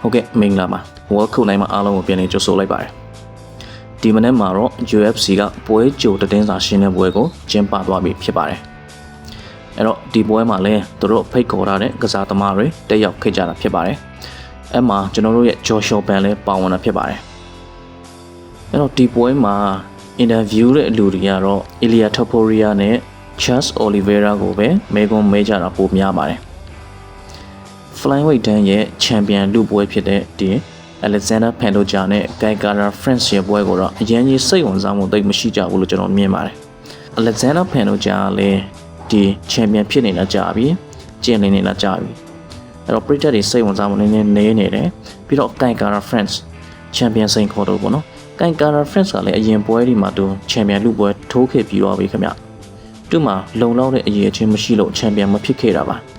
ဟုတ်ကဲ့မင်္ဂလာပါ World Cup နိုင်မှာအားလုံးကိုပြန်လည်ကြိုဆိုလိုက်ပါတယ်ဒီမနေ့မှာတော့ UFC ကပွဲကြိုတည်င်းစာရှင်းတဲ့ပွဲကိုကျင်းပသွားပြီဖြစ်ပါတယ်အဲ့တော့ဒီပွဲမှာလည်းသူတို့ဖိတ်ခေါ်ထားတဲ့ကစားသမားတွေတက်ရောက်ခဲ့ကြတာဖြစ်ပါတယ်အဲ့မှာကျွန်တော်တို့ရဲ့ Joshua Ban လည်းပါဝင်တာဖြစ်ပါတယ်အဲ့တော့ဒီပွဲမှာ interview တဲ့လူတွေကတော့ Ilya Topuria နဲ့ Charles Oliveira ကိုပဲမဲကွန်မဲကြတာပိုများပါတယ် flyweight တန်းရဲ့ချန်ပီယံလူပွဲဖြစ်တဲ့ဒီ Alexander Pantoja နဲ့ Guy Gardner France ရဲ့ပွဲကိုတော့အရင်ကြီးစိတ်ဝင်စားမှုသိပ်မရှိကြဘူးလို့ကျွန်တော်မြင်ပါတယ်။ Alexander Pantoja ကလည်းဒီချန်ပီယံဖြစ်နေတာကြာပြီ။ကျင်းနေနေတာကြာပြီ။အဲ့တော့ပရိသတ်တွေစိတ်ဝင်စားမှုနည်းနည်းနေနေတယ်။ပြီးတော့ Guy Gardner France ချန်ပီယံစိန်ခေါ်တော့ပေါ့နော်။ Guy Gardner France ကလည်းအရင်ပွဲဒီမှာသူချန်ပီယံလူပွဲထိုးခဲ့ပြီးတော့ပြီခင်ဗျ။သူ့မှာလုံလောက်တဲ့အရေးအချင်းမရှိလို့ချန်ပီယံမဖြစ်ခဲ့တာပါ။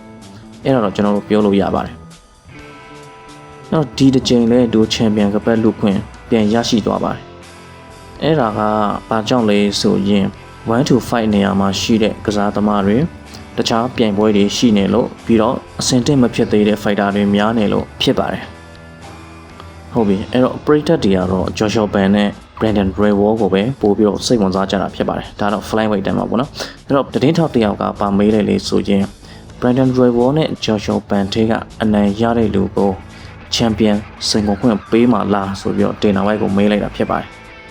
အဲ့ဒါတော့ကျွန်တော်တို့ပြောလို့ရပါတယ်။နောက်ဒီတစ်ချိန်လဲဒိုချန်ပီယံကပတ်လူခွင့်ပြန်ရရှိသွားပါတယ်။အဲ့ဒါကဘာကြောင့်လဲဆိုရင်1 to 5နေရာမှာရှိတဲ့ကစားသမားတွေတခြားပြိုင်ပွဲတွေရှိနေလို့ပြီးတော့အဆင်တင့်မဖြစ်သေးတဲ့ fighter တွေများနေလို့ဖြစ်ပါတယ်။ဟုတ်ပြီအဲ့တော့ operator တွေကတော့ Joshua Ban နဲ့ Brandon Rewall ကိုပဲပို့ပြီးတော့စိတ်ဝင်စားကြတာဖြစ်ပါတယ်။ဒါတော့ flyweight တန်းမှာပေါ့နော်။အဲ့တော့တည်င်းထောက်တစ်ယောက်ကပါမေးလိုက်လေဆိုရင် Brandon Royal နဲ့ Joshua Ban တေကအနိုင်ရတဲ့လူကိုချန်ပီယံစင်ကုန်ခွင့်ပေးမှလားဆိုပြီးတော့တင်နာဝိုက်ကိုမေးလိုက်တာဖြစ်ပါတယ်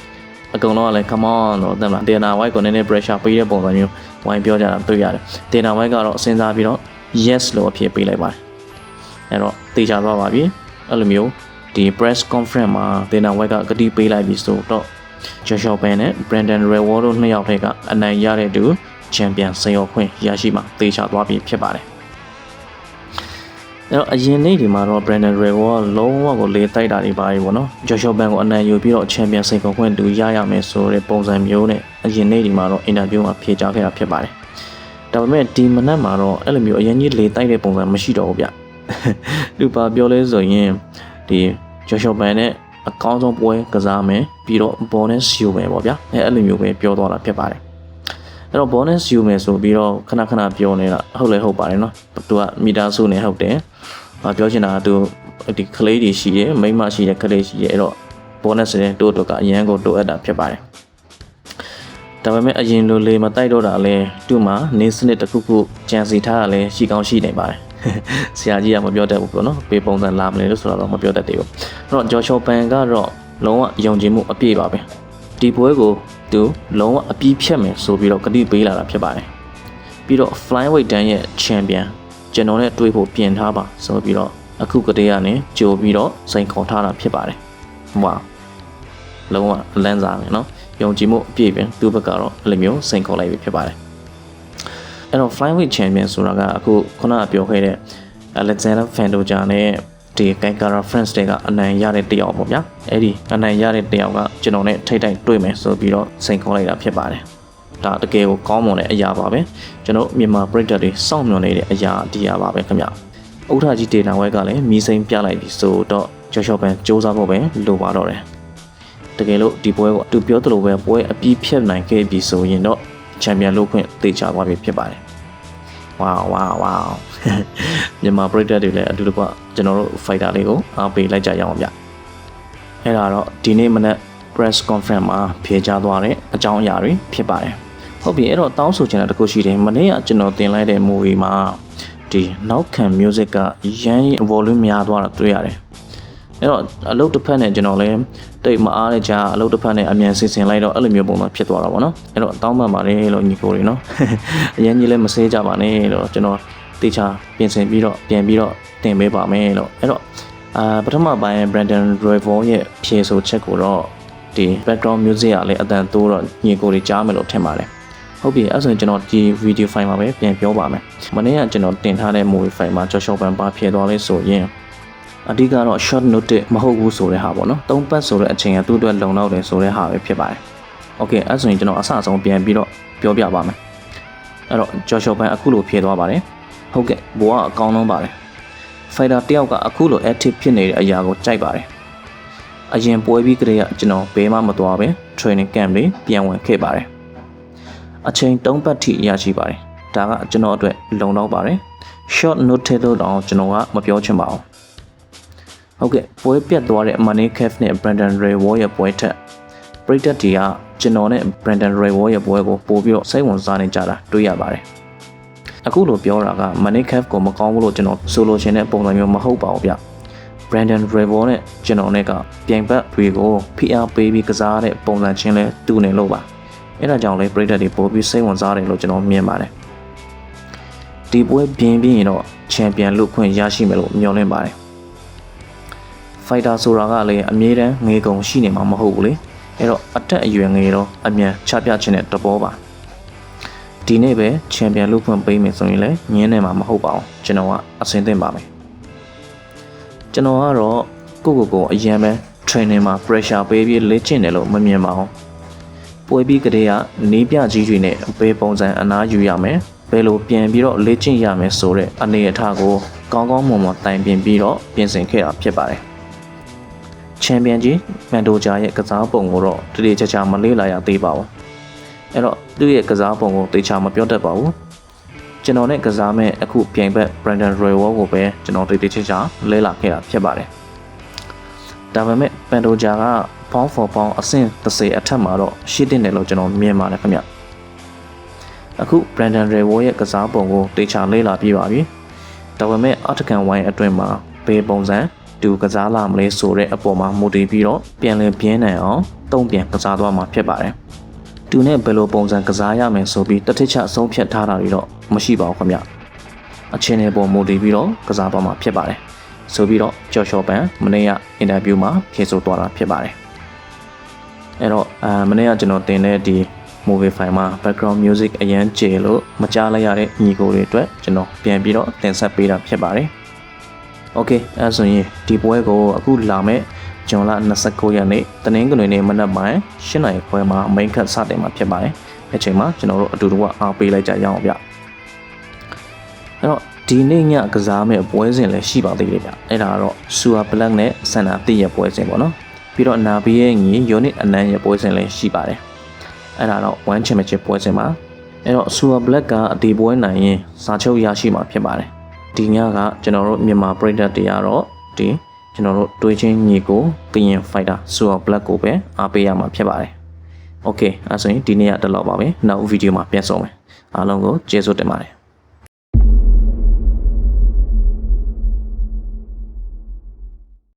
။အကုန်လုံးကလည်း come on တော့တက်လာတင်နာဝိုက်ကိုနည်းနည်း pressure ပေးတဲ့ပုံစံမျိုးဝိုင်းပြောကြတာတွေ့ရတယ်။တင်နာဝိုက်ကတော့စဉ်းစားပြီးတော့ yes လို့အဖြစ်ပေးလိုက်ပါတယ်။အဲ့တော့တေချာသွားပါပြီ။အဲ့လိုမျိုးဒီ press conference မှာတင်နာဝိုက်ကဂတိပေးလိုက်ပြီဆိုတော့ Joshua Ban နဲ့ Brandon Royal တို့နှစ်ယောက်ထဲကအနိုင်ရတဲ့သူ ချန်ပီယံစင်ရောခွင့်ရရှိမှတေချာသွားပြီဖြစ်ပါတယ်။အဲ့တော့အရင်နေ့ဒီမှာတော့ Brandon Royal ကလုံးဝကိုလေတိုက်တာတွေပါပြီပေါ့နော်။ Joshua Ban ကိုအနိုင်ယူပြီးတော့ချန်ပီယံစင်ရောခွင့်တူရရမယ်ဆိုတဲ့ပုံစံမျိုးနဲ့အရင်နေ့ဒီမှာတော့အင်တာဗျူးမှာဖြေကြားခဲ့တာဖြစ်ပါတယ်။ဒါပေမဲ့ဒီမနက်မှာတော့အဲ့လိုမျိုးအရင်ကြီးလေတိုက်တဲ့ပုံစံမရှိတော့ဘူးဗျ။သူပါပြောလဲဆိုရင်ဒီ Joshua Ban နဲ့အကောင်းဆုံးပွဲကစားမယ်ပြီးတော့ bonus ယူမယ်ပေါ့ဗျာ။အဲအဲ့လိုမျိုးပဲပြောသွားတာဖြစ်ပါတယ်။ အဲ့တော့ bonus ယူမယ်ဆိုပြီးတော့ခဏခဏပြောနေတာဟုတ်လဲဟုတ်ပါတယ်နော်သူကမီတာစုနေဟုတ်တယ်။ဘာပြောချင်တာကသူဒီကလေးတွေရှိတယ်မိန်းမရှိတဲ့ကလေးရှိတယ်အဲ့တော့ bonus နဲ့တို့တို့ကအရန်ကိုတိုးအပ်တာဖြစ်ပါတယ်။ဒါပေမဲ့အရင်လိုလေမတိုက်တော့တာလဲသူ့မှာနေစနစ်တစ်ခုခုကြံစီထားတာလဲရှိကောင်းရှိနေပါတယ်။ဆရာကြီးကမပြောတတ်ဘူးပေါ့နော်။ပေပုံစံလာမလဲလို့ဆိုတော့မပြောတတ်သေးဘူး။အဲ့တော့ဂျော်ချောပန်ကတော့လုံးဝယုံကြည်မှုအပြည့်ပါပဲ။ဒီပွဲကို သူလုံးဝအပြီးဖြတ်မယ်ဆိုပြီးတော့ကတိပေးလာတာဖြစ်ပါတယ်ပြီးတော့ flyweight တန်းရဲ့ champion ကျွန်တော်နဲ့တွေ့ဖို့ပြင်ထားပါဆိုပြီးတော့အခုကတည်းကနေကြိုပြီးတော့စိန်ခေါ်ထားတာဖြစ်ပါတယ်ဝါလုံးဝလန်းစားမယ်နော်ယုံကြည်မှုအပြည့်ပဲသူ့ဘက်ကတော့အဲ့လိုမျိုးစိန်ခေါ်လိုက်ပြီဖြစ်ပါတယ်အဲ့တော့ flyweight champion ဆိုတာကအခုခုနကပြောခဲ့တဲ့ Alexander Fandoja နဲ့ ဒီ Kankara France တွေကအနိုင်ရတဲ့တယောက်ပေါ့ဗျာအဲ့ဒီအနိုင်ရတဲ့တယောက်ကကျွန်တော်နဲ့ထိတ်တိုက်တွေ့မယ်ဆိုပြီးတော့စိန်ခေါ်လိုက်တာဖြစ်ပါတယ်ဒါတကယ်ကိုကောင်းမွန်တဲ့အရာပါပဲကျွန်တော်မြန်မာပရိသတ်တွေစောင့်မျှော်နေတဲ့အရာဒီရာပါပဲခင်ဗျဥထကြီးဒေတာဝဲကလည်းမီးစိမ်းပြလိုက်ပြီဆိုတော့ကျော်ချော်ပန်စူးစမ်းဖို့ပဲလိုပါတော့တယ်တကယ်လို့ဒီပွဲကိုသူပြောသလိုပဲပွဲအပြီးဖြတ်နိုင်ခဲ့ပြီဆိုရင်တော့ချန်ပီယံလို့ခွင့်တေချာသွားပြီဖြစ်ပါတယ်ဝါဝါဝါ မြန်မာပရိသတ်တွေလည်းအတူတကွကျွန်တော်တို့ fighter လေးကိုအားပေးလိုက်ကြရအောင်ဗျအဲ့ဒါတော့ဒီနေ့မနက် press conference မှာဖြေကြားသွားတဲ့အကြောင်းအရာတွေဖြစ်ပါတယ်ဟုတ်ပြီအဲ့တော့တောင်းဆိုချင်တာတခုရှိတယ်မနေ့ကကျွန်တော်တင်လိုက်တဲ့ movie မှာဒီနောက်ခံ music ကရမ်း volume များသွားတာတွေ့ရတယ်အဲ့တော့အလုပ်တစ်ဖက်နဲ့ကျွန်တော်လည်းတိတ်မအားတဲ့ကြားအလုပ်တစ်ဖက်နဲ့အမြန်ဆင်ဆင်လိုက်တော့အဲ့လိုမျိုးပုံစံဖြစ်သွားတာပေါ့နော်အဲ့တော့တောင်းပန်ပါတယ်လို့ညီကိုတွေနော်အရင်ကြီးလည်းမဆေးကြပါနဲ့လို့ကျွန်တော် တေချာပြင်ဆင်ပြီးတော့ပြန်ပြီးတော့တင်ပေးပါမယ်လို့အဲ့တော့အာပထမပိုင်း Brandon Royal ရဲ့ဖြေဆိုချက်ကိုတော့ဒီ background music ကလည်းအတန်တိုးတော့ညီကိုတွေကြားမယ်လို့ထင်ပါတယ်ဟုတ်ပြီအဲ့ဆိုရင်ကျွန်တော်ဒီ video file မှာပဲပြန်ပြောပါမယ်မနေ့ကကျွန်တော်တင်ထားတဲ့ movie file မှာ Joshua Ban ပါဖြည့်သွားလဲဆိုရင်အဓိကတော့ short note မဟုတ်ဘူးဆိုတဲ့ဟာပေါ့နော်သုံးပတ်ဆိုတဲ့အချိန်ကသူ့အတွက်လုံလောက်တယ်ဆိုတဲ့ဟာပဲဖြစ်ပါတယ်โอเคအဲ့ဆိုရင်ကျွန်တော်အစအဆုံးပြန်ပြီးတော့ပြောပြပါမယ်အဲ့တော့ Joshua Ban အခုလိုဖြည့်သွားပါတယ် ဟုတ်ကဲ့ဘိုးကအကောင်းဆုံးပါတယ် fighter တယောက်ကအခုလို active ဖြစ်နေတဲ့အရာကိုကြိုက်ပါတယ်အရင်ပွဲပြီးကတည်းကကျွန်တော်ဘဲမှမသွားပဲ training camp လေးပြန်ဝင်ခဲ့ပါတယ်အချိန်၃ပတ်ထိရရှိပါတယ်ဒါကကျွန်တော်အတွက်လုံလောက်ပါတယ် short note လို့တော့ကျွန်တော်ကမပြောချင်ပါဘူးဟုတ်ကဲ့ပွဲပြတ်သွားတဲ့ Money Cave နဲ့ Brandon Ray Wall ရဲ့ပွဲထက်ပရိသတ်တွေကကျွန်တော်နဲ့ Brandon Ray Wall ရဲ့ပွဲကိုပို့ပြီးတော့စိတ်ဝင်စားနေကြတာတွေ့ရပါတယ် အခုလိုပြောတာက Money Cave ကိုမကောင်းဘူးလို့ကျွန်တော်ဆိုလိုချင်တဲ့ပုံစံမျိုးမဟုတ်ပါဘူးဗျ Brandon Ray Wall နဲ့ကျွန်တော်နဲ့ကပြိုင်ဘက်တွေကိုဖိအားပေးပြီးကစားတဲ့ပုံစံချင်းလဲတူနေလို့ပါအဲ့ဒါကြောင့်လဲပရိသတ်တွေပို့ပြီးစိတ်ဝင်စားတယ်လို့ကျွန်တော်မြင်ပါတယ်ဒီပွဲပြင်းပြီးရင်တော့ချန်ပီယံလုခွင့်ရရှိမယ်လို့မျှော်လင့်ပါတယ်ဖိုက်တာဆိုတာကလည်းအမြဲတမ်းငေကုံရှိနေမှာမဟုတ်ဘူးလေအဲ့တော့အတက်အရွယ်ငယ်တော့အမြန်ချပြခြင်းတဲ့တဘောပါ ဒီနေ့ပဲချန်ပီယံလုခွင့်ပေးမယ်ဆိုရင်လည်းညင်းနေမှာမဟုတ်ပါဘူးကျွန်တော်ကအဆင်သင့်ပါမယ်ကျွန်တော်ကတော့ကိုကိုကိုအရင်ပဲ training မှာ pressure ပေးပြီးလေ့ကျင့်တယ်လို့မမြင်ပါဘူးပွဲပြီးကတည်းကနေပြကြီးတွေနဲ့ဘယ်ပုံစံအနားယူရမယ်ဘယ်လိုပြန်ပြီးတော့လေ့ကျင့်ရမယ်ဆိုတဲ့အနေအထားကိုကောင်းကောင်းမွန်မွန်တိုင်ပင်ပြီးတော့ပြင်ဆင်ခဲ့တာဖြစ်ပါတယ်ချန်ပီယံကြီးမန်ဒိုဂျာရဲ့ကစားပုံကိုတော့တတိချာချာမလေ့လာရသေးပါဘူး အဲ့တော့သူ့ရဲ့ကစားပုံကိုတေချာမပြောတတ်ပါဘူးကျွန်တော်နဲ့ကစားမဲ့အခုပြိုင်ဘက် Brandon Royal ကိုပဲကျွန်တော်တေတေချာချာလဲလာခဲ့တာဖြစ်ပါတယ်ဒါပေမဲ့ပန်ဒိုဂျာကပေါင်းဖော်ပေါင်းအဆင့်30အထက်မှာတော့ရှိတင်တယ်လို့ကျွန်တော်မြင်ပါတယ်ခင်ဗျအခု Brandon Royal ရဲ့ကစားပုံကိုတေချာလေ့လာပြီးပါပြီဒါပေမဲ့အောက်တကန်ဝိုင်းအတွင်းမှာဘယ်ပုံစံတူကစားလာမလဲဆိုတဲ့အပေါ်မှာမူတည်ပြီးတော့ပြန်လည်ပြင်းနိုင်အောင်တုံ့ပြန်ကစားသွားမှာဖြစ်ပါတယ်။ တူနဲ့ဘယ်လိုပုံစံကစားရမယ်ဆိုပြီးတတိချအဆုံးဖြတ်ထားတာတွေတော့မရှိပါဘူးခင်ဗျ။အချင်းတွေပေါ်မူတည်ပြီးတော့ကစားသွားမှာဖြစ်ပါတယ်။ဆိုပြီးတော့ကြော်လျှော်ပန်မနေ့ကအင်တာဗျူးမှာဖြေဆိုသွားတာဖြစ်ပါတယ်။အဲ့တော့အာမနေ့ကကျွန်တော်တင်တဲ့ဒီ movie file မှာ background music အရန်ကျေလို့မကြားလိုက်ရတဲ့ညီကိုတွေအတွက်ကျွန်တော်ပြန်ပြီးတော့တင်ဆက်ပေးတာဖြစ်ပါတယ်။ Okay အဲဆိုရင်ဒီပွဲကိုအခုလာမဲ့ ဇွန်လ29ရက်နေ့တနင်္ဂနွေနေ့မနက်ပိုင်း8နာရီခွဲမှာ main cut စတင်မှာဖြစ်ပါတယ်။အချိန်မှာကျွန်တော်တို့အတူတူကအားပေးလိုက်ကြရအောင်ဗျ။အဲ့တော့ဒီနေ့ညကစားမဲ့ပွဲစဉ်လည်းရှိပါသေးတယ်ဗျ။အဲ့ဒါကတော့ Super Black နဲ့ Santa တိရဲ့ပွဲစဉ်ပေါ့နော်။ပြီးတော့ Nabi ရဲ့ညီ Unit အနန်းရဲ့ပွဲစဉ်လည်းရှိပါတယ်။အဲ့ဒါတော့ One Championship ပွဲစဉ်ပါ။အဲ့တော့ Super Black ကအဒီပွဲနိုင်ရင်စာချုပ်ရရှိမှာဖြစ်ပါတယ်။ဒီညကကျွန်တော်တို့မြန်မာပြည်သက်တွေကတော့ဒီ ကျွန်တော်တို့တွေးချင်းညီကိုကရင် Fighter Super Black ကိုပဲအားပေးရမှာဖြစ်ပါတယ်။ Okay အဲဆိုရင်ဒီနေ့ကတလောက်ပါပဲ။နောက်ဗီဒီယိုမှာပြန်ဆုံမယ်။အားလုံးကိုကျေးဇူးတင်ပါတယ်